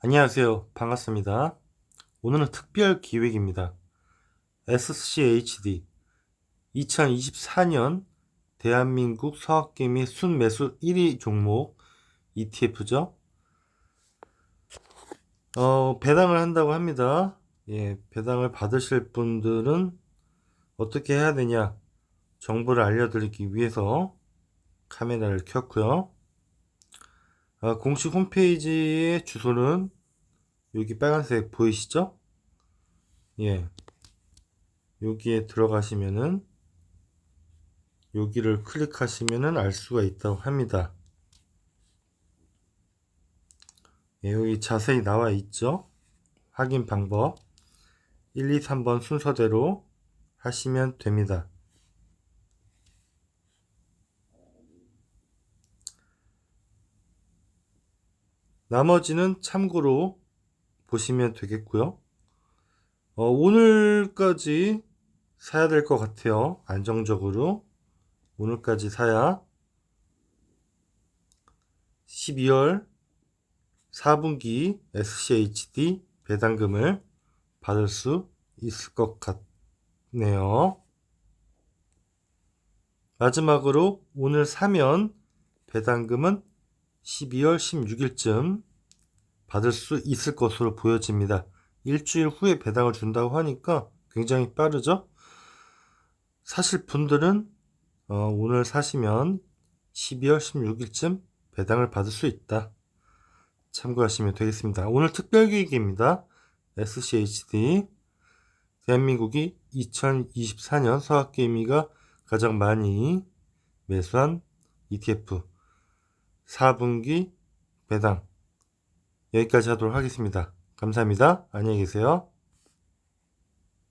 안녕하세요. 반갑습니다. 오늘은 특별 기획입니다. SCHD 2024년 대한민국 서학개미 순매수 1위 종목 ETF죠. 어, 배당을 한다고 합니다. 예, 배당을 받으실 분들은 어떻게 해야 되냐 정보를 알려드리기 위해서 카메라를 켰고요. 아, 공식 홈페이지의 주소는 여기 빨간색 보이시죠? 예. 여기에 들어가시면은 여기를 클릭하시면은 알 수가 있다고 합니다. 예, 여기 자세히 나와 있죠? 확인 방법 1, 2, 3번 순서대로 하시면 됩니다. 나머지는 참고로 보시면 되겠고요. 어, 오늘까지 사야 될 것 같아요. 안정적으로. 오늘까지 사야 12월 4분기 SCHD 배당금을 받을 수 있을 것 같네요. 마지막으로 오늘 사면 배당금은 12월 16일쯤 받을 수 있을 것으로 보여집니다. 일주일 후에 배당을 준다고 하니까 굉장히 빠르죠? 사실 분들은 어, 오늘 사시면 12월 16일쯤 배당을 받을 수 있다. 참고하시면 되겠습니다. 오늘 특별기획입니다. SCHD 대한민국이 2024년 서학개미가 가장 많이 매수한 ETF 4분기 배당 여기까지 하도록 하겠습니다. 감사합니다. 안녕히 계세요.